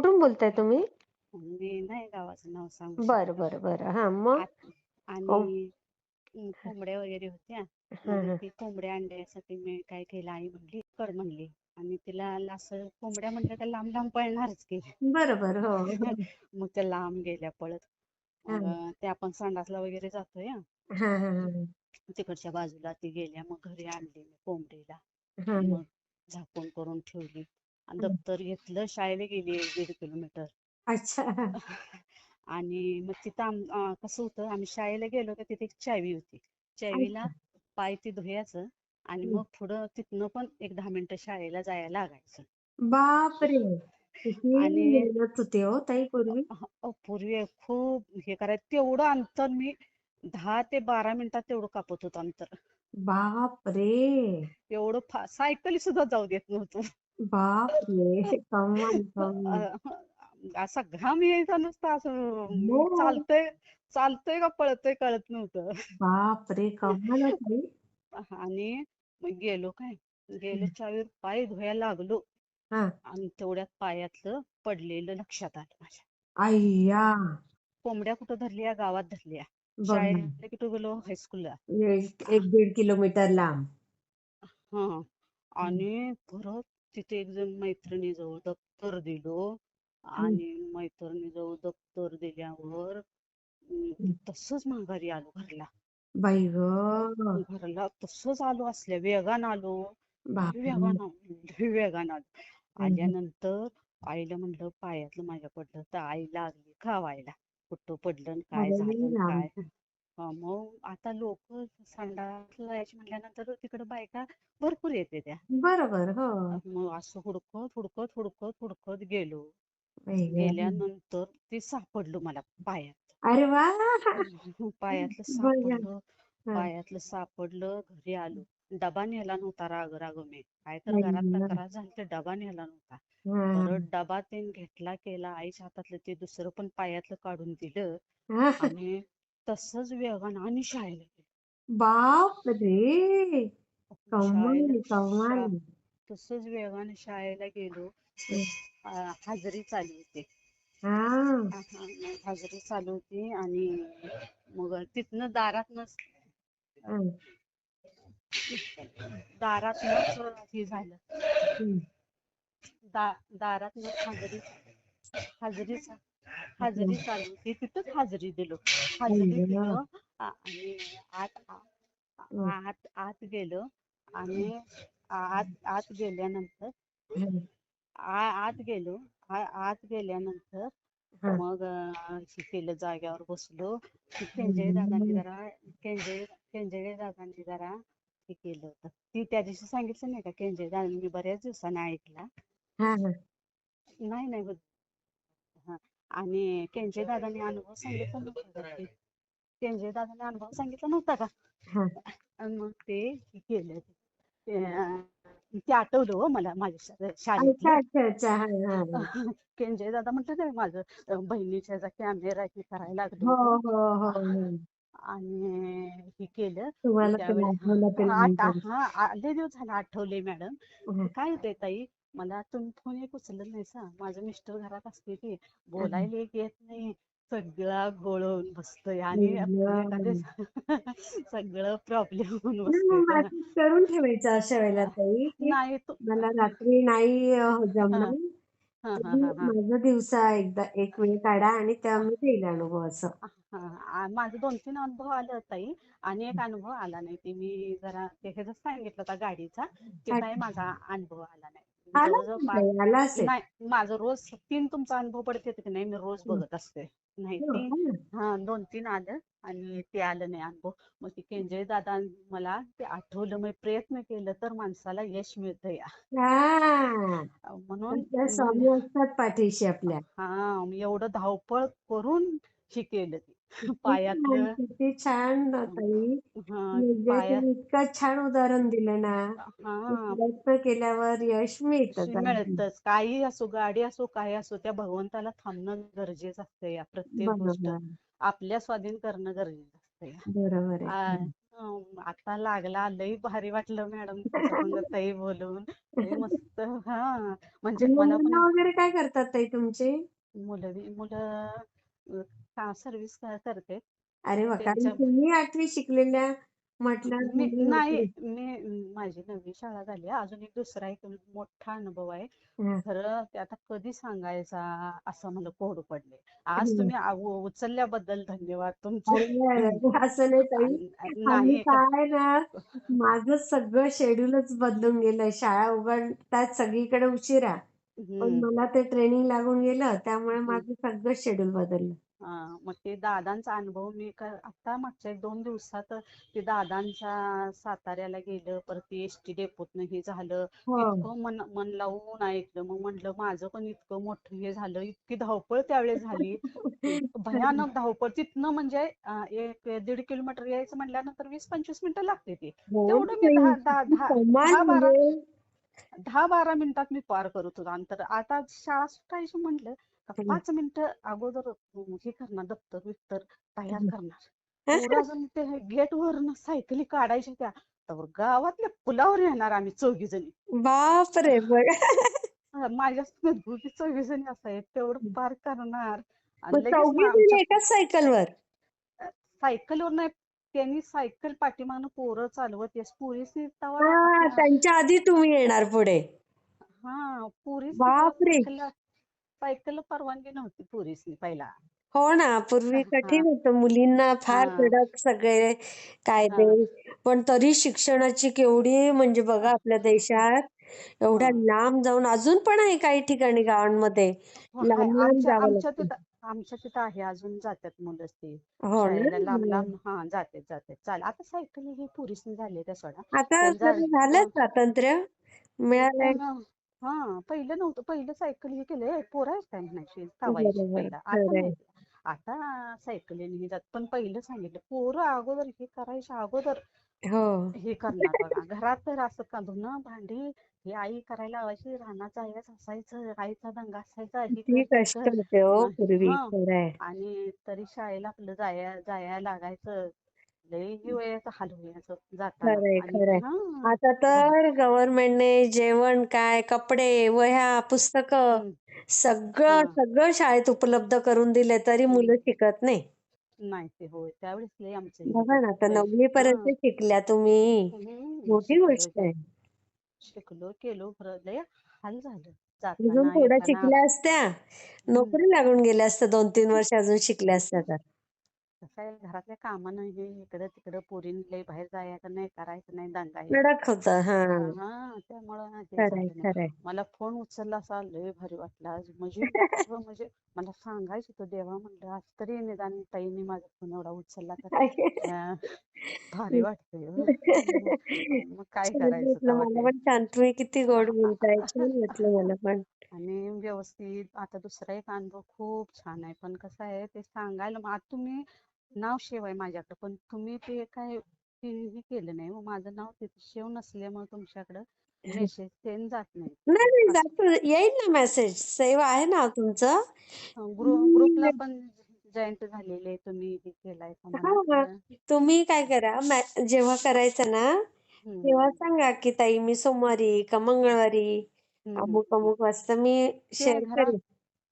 कुठून बोलताय तुम्ही? मी नाही गावाचं नाव सांगू बरं बरं बरं. हा मग? हो. आणि अं, कोंबड्या वगैरे होत्या. हा हा. ती कोंबड्या आणण्यासाठी मी काय केलं आई म्हणली कर म्हणली. आणि तिला असं कोंबड्या म्हणल्या त्या लांब लांब पळणारच की. बरं बरं. हो. मग त्या लांब गेल्या पळत. हा. ते आपण संडासला वगैरे जातोय हा. हा हा हा तिकडच्या बाजूला ती गेल्या मग घरी आणली मी कोंबडीला. हा हा. मग झाकून करून ठेवली. दप्तर घेतलं शाळेला गेली एक दीड किलोमीटर. अच्छा. आणि मग तिथं आम अं, कसं होतं आम्ही शाळेला गेलो का तिथे एक चावी होती. चावीला पाय ते धुयाचं आणि. मग पुढं तिथनं पण एक दहा मिनिटं शाळेला जायला लागायचं. बापरे! किती आणि मेहनत होते हो ताई पूर्वी. अह, अह, पूर्वी खूप हे करायचं तेवढं अंतर मी दहा ते बारा मिनिटात तेवढं कापत होतो अंतर. बापरे! एवढं फा सायकली सुद्धा जाऊ देत नव्हतो. बापरे! कमाल कमाल. असा घाम यायचा नुसता असं हो. चालतंय चालतंय का पळतंय कळत नव्हतं. बापरे! कमाल हो ताई. आणि मग गेलो काय? गेलो. चावीवर पाय धुवायला लागलो. हा. आणि तेवढ्यात पायातलं पडलेलं लक्षात आलं माझ्या. अय्या कोंबड्या कुठं धरल्या गावात धरल्या. बघा शाळेला कुठं गेलो? हायस्कूलला एक एक दीड किलोमीटर लांब. हा. आणि परत तिथे एक जण मैत्रिणीजवळ दप्तर दिलो. आणि मैत्रिणीजवळ दप्तर दिल्यावर. तसंच माघारी आलो घरला. बाई ग. घरला तसंच आलो असल्या वेगानं आलो. वेगानं लय वेगानं आलो. आल्यानंतर आईला म्हणलं पायातलं माझ्या पडलं तर आई लागली खावायला. कुठं पडलं काय झालं काय? मग आता लोक संडासला जायची म्हटल्यानंतर तिकडे बायका भरपूर येते त्या. बरोबर हो. मग असं हुडकत हुडकत हुडकत हुडकत गेलो. गेल्यानंतर ते सापडलं मला पायात. अरे वा! पायातलं सापडलं. पायातलं सापडलं घरी आलो. डबा नेला नव्हता राग राग मी काय तर घरात. तक्रार झाली तर डबा नेला नव्हता. परत डबा तेन घेतला केला. आईच्या हातातलं ते दुसरं पण पायातलं काढून दिलं. आणि तसंच वेगानं आणि शाळेला गेलो. बाप रे शाळेला कमाल शा कमाल. तसंच वेगानं शाळेला गेलो. अं, हाजरी चालू होती. हा. हाजरी चालू होती आणि मग तिथनं दारातनच हा. दारातनच हे झालं. दा दारातनच हाजरी हाजरी हाजरी चालू. होती तिथंच हाजरी दिलो. हाजरी. दिलो. आणि आत. आत आत गेलो. आणि आत आत गेल्यानंतर आत गेलो. आत गेल्यानंतर. मग केलं जाग्यावर बसलो. केंजळे दादांनी. जरा केंजळे केंजळे दादांनी जरा हे केलं होतं. ती त्या दिवशी सांगितलं नाही का केंजळे दादांनी मी बऱ्याच दिवसाने ऐकला. नाही नाही आणि केंजळे दादांनी अनुभव सांगितला नव्हता. का ते? केंजळे दादांनी अनुभव सांगितला नव्हता का? आणि मग ते केलं. ते आठवलं हो मला माझ्या शा- अच्छा शाळेतलं. अच्छा अच्छा हा हा हा. केंजळे दादा म्हटलं माझं बहिणीच्या कॅमेरा हे करायला लागलो. हो होतो हो हो हो. आणि हे केलं. तुम्हाला ते त्यावेळी आठवलं ते आठ नंतर हा आ- लय दिवस झाले आठवले मॅडम. हा. काय होतंय ताई? मला तुम्ही फोन एक उचलत नाही सा. माझं मिस्टर घरात असते ते. हा. बोलायला एक येत नाही. सगळा गोळ होऊन बसतोय आणि. सगळं प्रॉब्लेम होऊन बसतोय करून ठेवायचं अशा वेळेला ताई की नाही मला रात्री नाही माझं दिवसा एकदा एक वेळ काढा आणि त्यामध्ये देईल अनुभव असं. माझं दोन तीन अनुभव आलं ताई आणि एक अनुभव आला नाही. ते मी जरा ते सांगितलं होता गाडीचा ते माझा अनुभव आला नाही. आला जवळजवळ असेल पाच ताई आला असेल. नाही माझं रोज तीन तुमचा अनुभव पडते की नाही मी रोज हं. बघत असते. नाही हो का? हा दोन तीन आलं आणि ते आलं नाही अनुभव. मग ती केंजळे दादा मला ते आठवलं मी प्रयत्न केलं तर माणसाला यश मिळतं या. हा. म्हणून स्वामी असतात पाठीशी आपल्या. हा मी एवढं धावपळ करून हे केलं ते. किती छान पायातलं. किती छान ना ताई. हा म्हणजे पाया तुम्ही इतकं छान उदाहरण दिलं ना. की हा. प्रयत्न केल्यावर यश मिळतच अगदी मिळतच. काही असो गाडी असो काही असो त्या भगवंताला थांबणं गरजेचं असतं या प्रत्येक गोष्ट. बरोबर. आपल्या स्वाधीन करणं गरजेचं असतं या. बरोबर आहे. आ- खरं. हा आता लागला लई भारी वाटलं मॅडम तुमच्या संग ताई बोलून. लई मस्त हा. म्हणजे आणि मला पण मुलं वगैरे काय करतात ताई तुमचे? मुलं मुलं का सर्व्हिस करते अरे वा कारण त्यांच्या तुम्ही आठवी शिकलेल्या म्हटलं मी मुली नाही. मी माझी नववी शाळा झाली आहे. अजून एक दुसरा एक मोठा अनुभव आहे हा. खरं ते आता कधी सांगायचा असं मला कोड पडले आज हम्म. तुम्ही उचलल्याबद्दल धन्यवाद तुमचे अरे असं नाही ताई आणि- हल्ली नाही काय ना माझं सगळं शेड्यूलच बदलून गेलंय शाळा उघडतात सगळीकडे उशिरा पण हम्म. मला ते ट्रेनिंग लागून गेलं त्यामुळे. माझं सगळं शेड्यूल बदललं हा, मग ते दादांचा अनुभव मी का आता मागच्या दोन दिवसात ते दादांच्या साताऱ्याला गेलं परत ते एस टी डेपोतनं हे झालं हो इतकं मन मन लावून ऐकलं मग म्हटलं माझं पण इतकं मोठं हे झालं इतकी धावपळ त्यावेळेस झाली भयानक धावपळ तिथनं म्हणजे अं, एक दीड किलोमीटर यायचं म्हटल्यानंतर वीस पंचवीस मिनिटं लागते ते हो तेवढं मी ताई, दहा दहा कमाल दहा बारा म्हणजे दहा बारा मिनिटात मी पार करत होतो. अंतर आता शाळा सुटायची म्हटलं का. पाच मिनिटं अगोदर हे करणार दप्तर बिप्तर तयार. करणार. पोरं अजून ते गेट वरनं सायकली काढायच्या त्या तर गावातल्या पुलावर येणार आम्ही चौघी जणी बापरे! बघ. माझ्या चौघी जणी असायचे तेवढं पार करणार. एकाच सायकलवर? सायकलवर नाही त्यांनी सायकल पाठीमागनं पोरं चालवत येस. पोरीसनी तवा हा त्यांच्या आधी तुम्ही येणार पुढे. हा पोरीसनी तवा बापरे! सायकल सायकल परवानगी नव्हती पोरीसनी पहिला. हो ना पूर्वी हा. कठीण होतं मुलींना फार हा. कडक सगळे कायदे पण तरी शिक्षणाची केवढी म्हणजे बघा आपल्या देशात एवढ्या लांब जाऊन अजून पण आहे काही ठिकाणी गावांमध्ये. हो, लांब लांब आमच्या जावं आमच्या लागतं. तिथं आमच्या तिथं आहे अजून जातात मुलं ते. हो शाळेला लांब लांब हा जातात जातात. चाल आता सायकल हे पुरीसनी झाले त्या सोडा. आता जा झालं स्वातंत्र्य मिळालंय. हा पहिलं नव्हतं पहिलं सायकल हे केलंय. पोरं काय म्हणायची बरोबर पहिला. आता खरंय. नाही. आता सायकलीने जात पण पहिलं सांगितलं पोरं अगोदर हे करायच्या अगोदर हो. हे करणार बघा. घरात तर असं का धुणं भांडी हे आई करायला लावायची रानात जायचं असायचं आईचा दंगा असायचा हे ते कष्ट होते हो पूर्वी आणि तरी शाळेला आपलं जाया जाया लागायचं. लई जीव यायचा हाल व्हायचं जाताना. आता तर गव्हर्नमेंटने जेवण काय कपडे वह्या पुस्तकं सगळं हा. सगळं शाळेत उपलब्ध करून दिले तरी मुलं शिकत नाही. नाही ते होय. त्यावेळेस लई आमचं हे बघा ना आता नववी हा. पर्यंत शिकल्या तुम्ही. हम्म, मोठी गोष्ट आहे. शिकलो केलो खरं लय हाल झालं. अजून जाताना थोड्या येताना. शिकल्या असत्या. नोकरी लागून गेल्या असत्या दोन तीन वर्ष अजून शिकल्या असत्या तर कसं आहे घरातल्या कामानं हे इकडं तिकडं पोरींनी लय बाहेर जायचं नाही करायचं नाही दंगा हे होत हा. हा त्यामुळं हे खरंय झालं नाही. खरंय. मला फोन उचलला असा लय भारी वाटलं आज. म्हणजे म्हणजे मला सांगायचं होतं देवा म्हणलं आज तरी निदान ताईने माझा फोन एवढा उचलला तर अं, भारी वाटतंय हो. मग मग काय छान करायचं वाटलं तेव्हा मला ते. पण छान. तुम्ही किती गोड आ- बोलताय छान वाटलं मला पण. आणि व्यवस्थित आता दुसरा एक अनुभव खूप छान आहे. पण कसं आहे ते सांगायला मग आता तुम्ही नाव शेव आहे माझ्याकडे. पण तुम्ही ते काय हे केलं नाही. माझं नाव तिथे शेव नसल्यामुळे तुमच्याकडं मेसेज सेंड जात नाही. नाही नाही जातो. येईल ना मेसेज सेव्ह आहे ना तुमचं? ग्रुप ग्रुपला पण जॉईंट झालेले तुम्ही हे केलाय का म्हणून हा. तुम्ही काय करा? मै- जेव्हा करायचं ना हम्म. तेव्हा सांगा की ताई मी सोमवारी का मंगळवारी? हम्म अमुक. अमुक वाजता मी शेअर घरात करेन.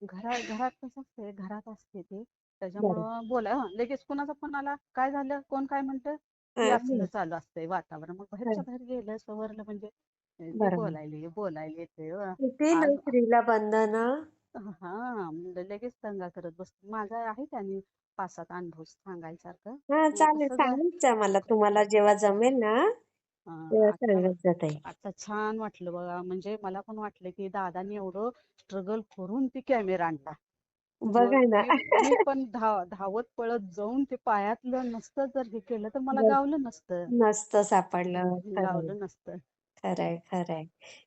घरात घरात कसं असते घरात असते ते. त्याच्यामुळं बोला हं, लगेच कोणाचा फोन आला काय झालं कोण काय म्हणतं? हे हा, असलं चालू असतंय वातावरण. मग बाहेरच्या बाहेर गेलं सवरलं म्हणजे ते बरोबर. बोलायले बोलायले ते अं, किती आज स्त्रीला बंधन हा? म्हणजे लगेच दंगा करत बस माझा आहे त्यांनी पाच सात अनुभव सांगायसारखं. हा मग चालेल कसं जा सांगत जा मला तुम्हाला जेव्हा जमेल ना तेव्हा आता सांगत छान वाटलं बघा. म्हणजे मला पण वाटलं की दादानी एवढं स्ट्रगल करून ती कॅमेरा आणला. मग बघा ना. मी मी पण धाव धावत पळत जाऊन ते पायातलं नसतं जर हे केलं तर मला गावलं नसतं. नसतं सापडलं. खरंय गावलं नसतं. खरंय खरंय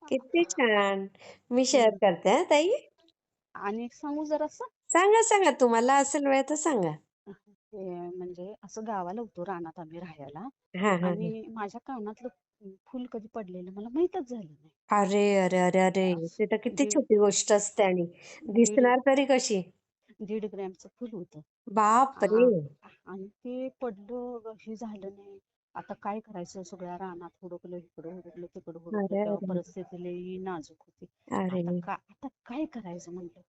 किती छान. मी शेअर हम्म. करते हा ताई. आणि सांगू जरासं? सांगा सांगा. तुम्हाला असेल वेळ तर सांगा. म्हणजे असं गावाला होतो रानात आम्ही राहायला हा हा हा. आणि माझ्या कानातलं फुल कधी पडलेलं मला माहीतच झालं नाही. अरे अरे अरे अरे! ते तर किती दीड छोटी गोष्ट असते आणि दीड दिसणार तरी कशी? दीड ग्रॅमचं फुल होतं. बाप रे आ- आणि ते पडलं हे झालं नाही. आता काय करायचं? सगळ्या रानात हुडकलं इकडं हुडकलं तिकडं अरे हुडकलं तेव्हा अरे! परिस्थिती लई नाजूक होती. अरे! आता का आता काय करायचं म्हणलं?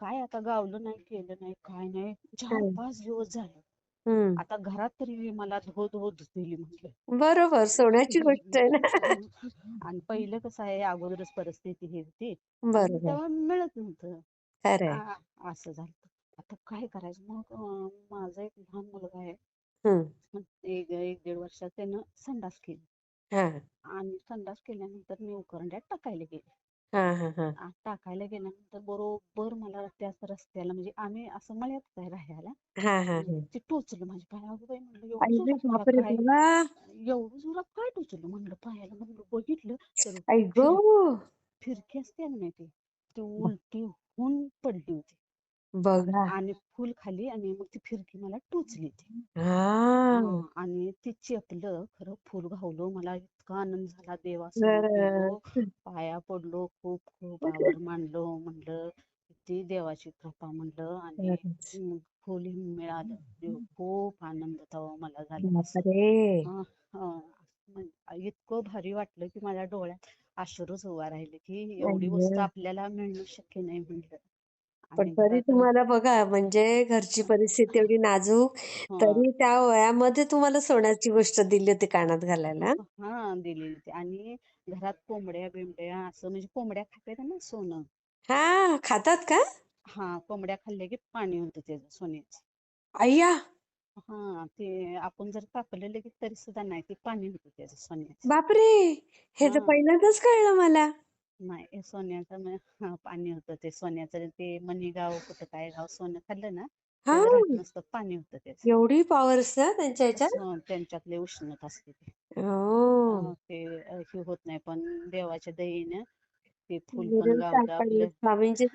काय आता गावलं नाही केलं नाही काय नाही. चार काय पाच दिवस झाले. हम्म. आता घरात तरी मला धो धो दिली म्हटलं. बरोबर सोन्याची गोष्ट आहे ना. आणि पहिलं कसं आहे अगोदरच परिस्थिती ही होती. आणि बरोबर. तेव्हा मिळत नव्हतं. खरंय आ- असं झालं आता काय करायचं? मग अं, माझा एक लहान मुलगा आहे. हम्म. एक एक दीड वर्षात त्यानं संडास केली. हा. आणि संडास केल्यानंतर मी उकरंड्यात टाकायला गेले. हा हा हा. आ- टाकायला गेल्यानंतर बरोबर मला त्याच रस्त्याला म्हणजे आम्ही असं मळ्यात आहे राहायला हा हा हा. ते टोचलं माझ्या बाई म्हणलं एवढं आई जोरात मला बापरे काय बाबा एवढं जोरात काय टोचलं? म्हणलं पायाला. म्हणलं बघितलं तर आई गो. फिरकी असते ना ती ती उलटी होऊन पडली होती. बघा. आणि फुल खाली आणि मग ती फिरकी मला टोचली ती. हा. हा आणि ते चेपलं खरं फुल घावलं. मला इतका आनंद झाला. देवासमोर गेलो बरं. पाया पडलो खूप खूप आभार मानलो. म्हणलं किती देवाची कृपा म्हणलं. आणि खरंच. हम्म, फुल मिळालं. देव खूप आनंद तेव्हा मला झाला. बापरे! हा, हा. इतकं भारी वाटलं की माझ्या डोळ्यात अश्रूच उभा राहिले की एवढी वस्तू. आपल्याला मिळणं शक्य नाही म्हणलं. पण आणि तरी तुम्हाला बघा म्हणजे घरची परिस्थिती एवढी नाजूक हा. तरी त्या वयामध्ये तुम्हाला सोन्याची गोष्ट दिली होती कानात घालायला. हा दिलेली होती. आणि घरात कोंबड्या बिंबड्या असं म्हणजे कोंबड्या खात्यात ना सोनं. हा खातात का? हा कोंबड्या खाल्ल्या की पाणी होतं त्याचं सोन्याचं. अय्या! हा ते आपण जर कापलेलं की तरी सुद्धा नाही ते पाणी होतं त्याचं सोन्याचं. बापरे! हे तर हा. पहिल्यांदाच कळलं मला. नाही हे सोन्याचं म- हा, पाणी होतं ते. सोन्याचं ते मनीगाव कुठं काय गाव सोनं खाल्लं ना हा नसतं पाणी होतं त्याचं एवढी पॉवर्स ना त्यांच्या ह्याच्यात त्यांच्यातले उष्णता असते ते. हो. ते अं, हे होत नाही पण देवाच्या दयेनं ते फुल पण मिरर गावलं सापडले आपलं. स्वामींचे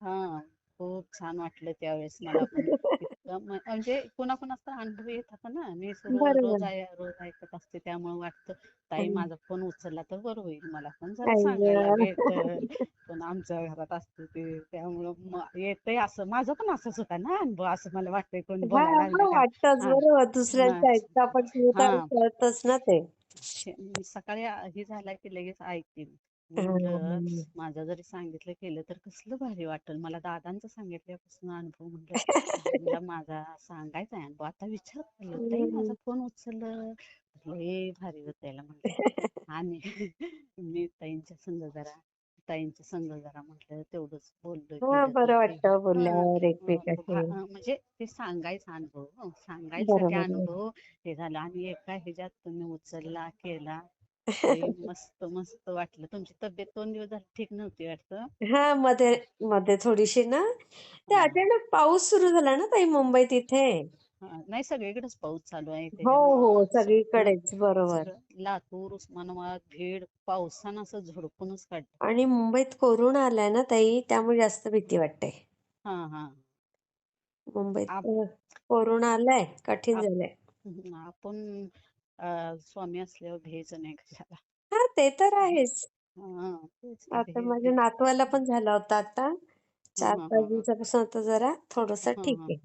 हा खूप छान वाटलं त्यावेळेस मला पण. म्हणजे कोणाकोणाचा अनुभव येतात ना. मी रोज रोज ऐकत असते त्यामुळे वाटतं ताई माझा फोन उचलला तर बरं होईल. मला पण जरा आई सांगायला गं. भेटल. पण आमच्या घरात असते ते. त्यामुळं म- येतंय असं. माझं पण असंच होता ना अनुभव. असं मला वाटतंय कोण हा बोलायला लागलं हा का? वाटतच. हा. बरोबर. दुसऱ्यांचं ऐकतं आपण हा. कळतच ना ते. सकाळी आ- हे झालं की लगेच ऐकते मी. माझं जरी सांगितलं केलं तर कसलं भारी वाटेल. मला दादांचं सांगितल्यापासून अनुभव म्हणलं माझा सांगायचा आहे. अनुभव आता विचार केलं ताई माझा. फोन उचललं. लय भारी होत्याला म्हणलं आणि मी ताईंच्या संग जरा ताईंच्या संग जरा म्हटलं तेवढंच बोललं हा बरं वाटतं बोलल्यावर एकमेकाशी. म्हणजे ते सांगायचा अनुभव हं, बरोबर अनुभव हे झालं. आणि एका ह्याच्यात तुम्ही उचलला केला. मस्त मस्त वाटलं. तुमची तब्येत दोन दिवस झाले ठीक नव्हती वाटतं? हा मध्ये मध्ये थोडीशी ना. ते हा. अचानक पाऊस सुरू झाला ना ताई मुंबईत इथे हा नाही सगळीकडेच पाऊस चालू आहे हो त्याच्यामुळं हो सगळं सगळीकडेच बरोबर. सगळं लातूर उस्मानाबाद बीड पावसानं असं झोडपूनच काढलं. आणि मुंबईत कोरोना आलाय ना ताई त्यामुळे जास्त भीती वाटते. हा हा. मुंबईत आप अ, कोरोना आलाय कठीण आप झालंय. हम्म, आपण अं, स्वामी असल्यावर भ्यायचं नाही कशाला हा ते तर आहेच. हा तेच की आता माझ्या नातवाला पण झाला होता आता. हा चार हा पाच हा दिवसापासून आता जरा थोडस हा ठीक हा. आहे.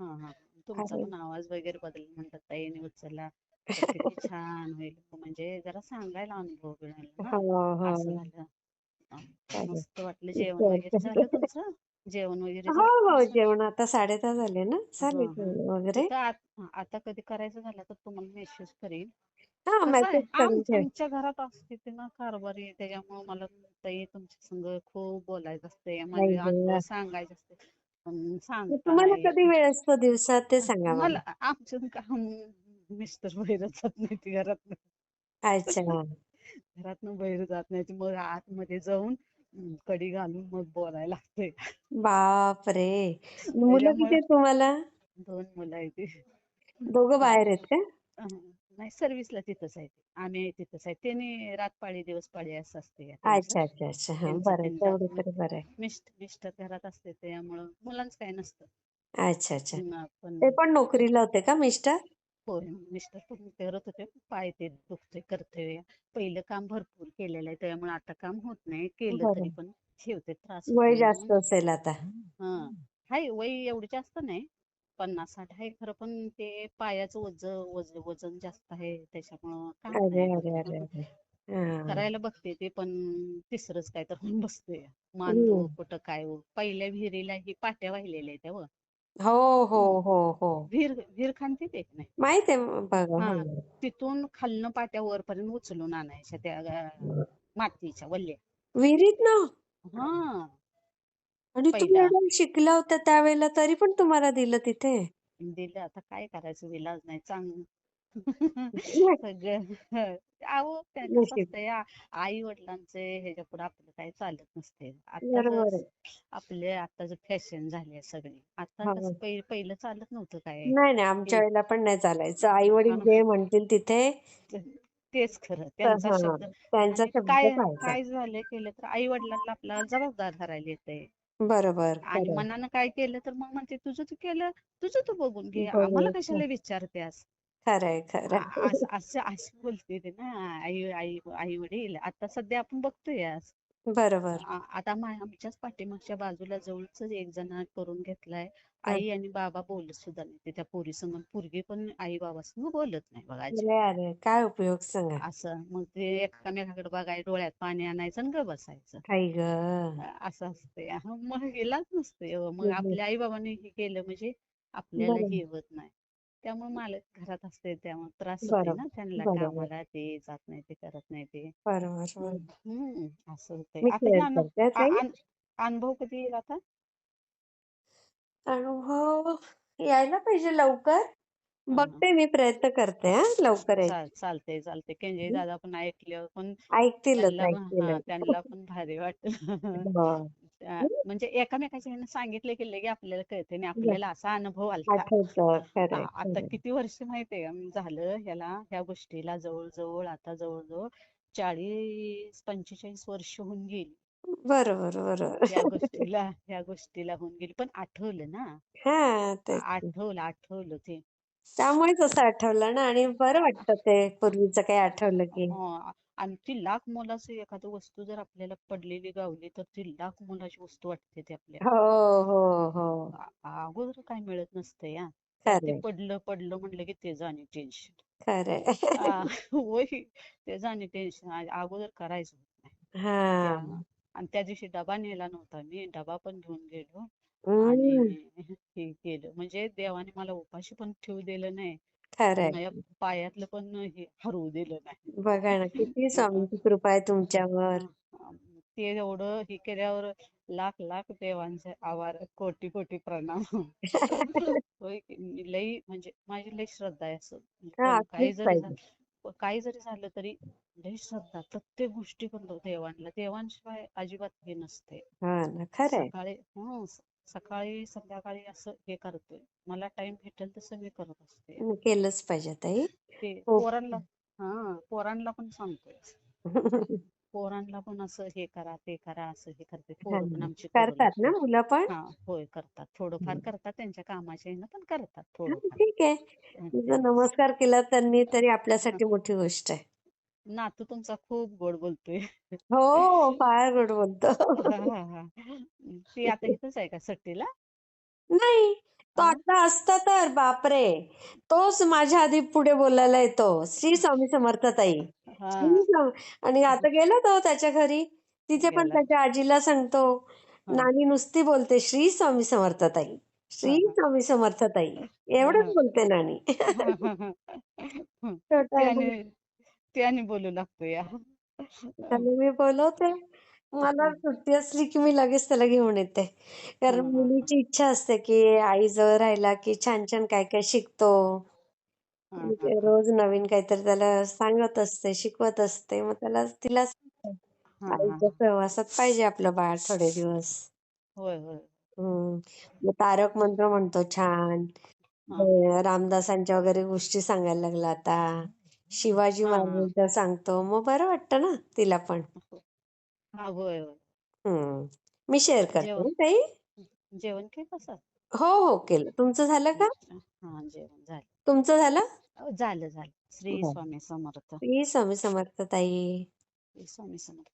हा हा. तुमचा आहे. पण आवाज वगैरे बदल म्हणतात ताईने उचलला. तर किती छान होईल. म्हणजे जरा सांगायला अनुभव मिळाला ना. हो हो. असं झालं. अं, चालेल. मस्त वाटलं जेवण वगैरे. झालं तुमचं? जेवण वगैरे हो झालं हो तुमचं जेवण आता साडे दहा झाले ना झाले हा. जेवण वगैरे. आत- आता कधी करायचं झालं तर तुम्हाला मेसेज करेन. हा कसं आहे मेसेज आम करून ठेव. आमच्या घरात असते ते ना कारभारी त्याच्यामुळे मला ताई तुमच्या संग खूप बोलायचं असते नाही माझे अनुभव गं. सांगायचे असते पण मग सांगता तुम्हाला नाही कधी वेळ असतो दिवसात ते सांगा मला. मला काम मिस्टर बाहेर जात नाही ती घरात. अच्छा. घरातनं बाहेर जात नाही मग आतमध्ये जाऊन कडी घालून मग बोलायला लागते बाप रे मुलं किती आहेत तुम्हाला? दोन मुलं आहेत. दोघं बाहेर आहेत का? नाही सर्व्हिसला तिथंच आहे ते. आम्ही तिथंच आहे त्याने रातपाळी दिवसपाळी असं असते अच्छा अच्छा अच्छा. हा त्यांचं बरं तेवढं तरी बरं मिस्ट मिस्टर घरात असते त्यामुळं मुलांचं काही नसतं. अच्छा अच्छा. हं, पण ते पण नोकरीला होते का मिस्टर? मिस्टर पण करत होते. पाय ते दुखते करते पहिलं काम भरपूर केलेलं आहे. त्यामुळे आता काम होत नाही. केलं तरी पण ठेवते त्रास वय जास्त असेल आता. हा. हाय वय एवढं जास्त नाही. पन्नास साठ आहे खरं पण ते पायाचं वज वज वजन जास्त आहे. त्याच्यामुळं काम करायला बघते ते पण तिसरंच काय तर बसतंय. मान हम्म. दुख कुठं काय हो. पहिल्या विहिरीला ही पाट्या वाहिलेल्या आहेत हो. हो हो हो हो. विहीर विहीर खांदी ते नाही? माहीत आहे बघा हा हो. तिथून खालनं पाट्या वरपर्यंत उचलून आणायच्या त्या मातीच्या वल्ल्या विहिरीत ना? हा. आणि तुम्ही पहिला. एवढं शिकला होता त्यावेळेला तरी पण तुम्हाला दिलं तिथे? दिलं आता काय करायचं विलाज नाही. चांग सगळं. अहो नशीब. असतंय आई वडिलांचे ह्याच्या पुढे आपलं काही चालत नसते. बरोबर आताच आहे. आपले आताच फॅशन झाली सगळी. आता हो. पहि- पहिलं चालत नव्हतं काय. नाही नाही आमच्या ते वेळेला पण नाही चालायचं. आई वडील जे म्हणतील तिथे ते- तेच खरं. तर त्यांचा हा शब्द त्यांचा आणि शब्द काय पाळायचा काय झालं केलं तर आई वडिलांना आपल्याला जबाबदार धरायला येतंय. बरोबर आणि खरं मनानं काय केलं तर मग म्हणते तुझं तू केलं तुझं तू बघून घे. आम्हाला कशाला विचारतेस? खरंय खरंय. आ- असं असं असं बोलते ते ना आई आई आई वडील. आता सध्या आपण बघतोय आज. बरोबर. आ- आता मा- आमच्याच पाठीमागच्या बाजूला जवळच एक जण करून घेतलाय. आई आणि बाबा बोलत सुद्धा नाही. ते त्या पोरी संग पोरगी पण आई बाबा संग बोलत नाही बघा अरे अजिबात अरे काय उपयोग सांगा. असं मग ते एकामेकाकडे बघाय डोळ्यात पाणी आणायचं आणि ग बसायचं आई ग. अ- असं असते मग गेलाच नसते हो. मग. आपल्या आई बाबांनी हे केलं म्हणजे आपल्याला बरोबर. हे होत नाही. त्यामुळे मालक घरात असते त्यामुळे त्रास होते बरोबर ना त्यांना बरोबर. कामाला ते जात नाही ते करत नाही ते. बरोबर बरोबर. हम्म असं होतंय. मी आता शेअर अनु करते हा आ- ताई. अन- अनुभव कधी येईल आता? अनुभव यायला पाहिजे लवकर. हा हा. बघते मी प्रयत्न करते हा लवकर यायची. चाल चालते चालते केंजय दादा पण ऐकलं पण ऐकतीलच त्यांना पण हा ऐकतीलच. त्यांना पण भारी वाटत हो म्हणजे एकामेकाच्या ह्यानं सांगितलं की लगे आपल्याला कळते आणि आपल्याला असा अनुभव आलता. आठवतं. खरंय आ- आता खरंय. किती वर्ष माहितीये का म झालं ह्याला ह्या गोष्टीला जवळजवळ आता जवळजवळ चाळीस पंचेचाळीस वर्ष होऊन गेली. बरोबर या बरोबर गोष्टीला या गोष्टीला होऊन गेली. पण आठवलं ना. हा तेच आ- आठवलं आठवलं ते. त्यामुळेच असं आठवलं ना आणि बरं वाटतं ते पूर्वीचं काही आठवलं की. अं, आणि ती लाख मोलाची एखादी वस्तू जर आपल्याला पडलेली गावली तर ती लाख मोलाची वस्तू वाटते ती आपल्याला. हो हो हो. आ- अगोदर काय मिळत नसतं या ते खरंय. पडलं पडलं म्हटलं की ते जाणे टेन्शन. खरंय. आ, होय ते जाणे टेन्शन. अगोदर करायचं होत. नाही हा. त्या आणि त्या दिवशी डबा नेला नव्हता मी. डबा पण घेऊन गेलो हम्म. आणि हे केलं. म्हणजे देवाने मला उपाशी पण ठेवू दिलं नाही. खरंय माझ्या पायातलं पण हे हरवू दिलं नाही. बघा ना किती स्वामींची कृपा आहे तुमच्यावर. ते एवढं हे केल्यावर लाख लाख देवांचे आभार कोटी कोटी प्रणाम. होय की. मी लई म्हणजे माझी लई श्रद्धा आहे असं. हा कोण काही जरी पाहिजे झालं काही जरी झालं तरी लई श्रद्धा. प्रत्येक गोष्टी करतो देवांना. देवांशिवाय अजिबात हे नसते हा ना खरंय सकाळी हं सकाळी संध्याकाळी असं हे करतोय. मला टाइम भेटेल तसं मी करत असते. केलंच पाहिजे ताई ते हो. पोरांना हा पोरांना पण सांगतोय. पोरांना पण असं हे करा ते करा असं हे करते. पोरं पण ना. आमची करू करतात ना मुलं पण? हा होय करतात. थोडंफार करतात त्यांच्या कामाच्या ह्यानं पण करतात हा, थोडंफार. ठीक आहे. हं, नमस्कार केला त्यांनी तरी. आपल्यासाठी मोठी गोष्ट आहे. नातू तुमचा खूप गोड बोलतोय. हो फार गोड बोलतो. हा हा हा. ती आता इथंच आहे का सुट्टीला? नाही तो हा? आता असता तर बापरे! तोच माझ्या आधी पुढे बोलायला येतो. श्री स्वामी समर्थ ताई. हा. श्री स्वामी आणि आता गेला तो त्याच्या घरी. तिथे पण गेला. त्याच्या आजीला सांगतो. हा. नानी नुसती बोलते श्री स्वामी समर्थ ताई. श्री हा स्वामी समर्थ ताई. हा एवढंच हा. बोलते नानी. हा हा हा हा. छोटा आहे. त्याने ना. त्याने बोलू लागतो या. त्याला मी बोलवते. मला सुट्टी असली की मी लगेच त्याला घेऊन येते. कारण हा. मुलीची इच्छा असते की आई जवळ राहिला की छान छान काय काय शिकतो. हा मी हा. ते हा रोज नवीन काहीतरी त्याला सांगत असते शिकवत असते. मग त्याला तिला सांगते, हा हा. आईच्या हा सहवासात पाहिजे आपलं बाळ थोडे दिवस. होय होय. हम्म. मग तारक मंत्र म्हणतो छान. हा. रामदासांच्या वगैरे गोष्टी सांगायला लागला आता. शिवाजी हा. हा महाराजांचं सांगतो. मग बरं वाटतं ना तिला पण. हा. होय होय. हम्म. मी शेअर करते जेवण हं, ताई. जेवण काय कसं हो हो केलं. तुमचं झालं का? हा जेवण झालं. तुमचं झालं? अहो, झालं झालं. श्री हो. स्वामी समर्थ. श्री स्वामी समर्थ ताई. श्री स्वामी समर्थ.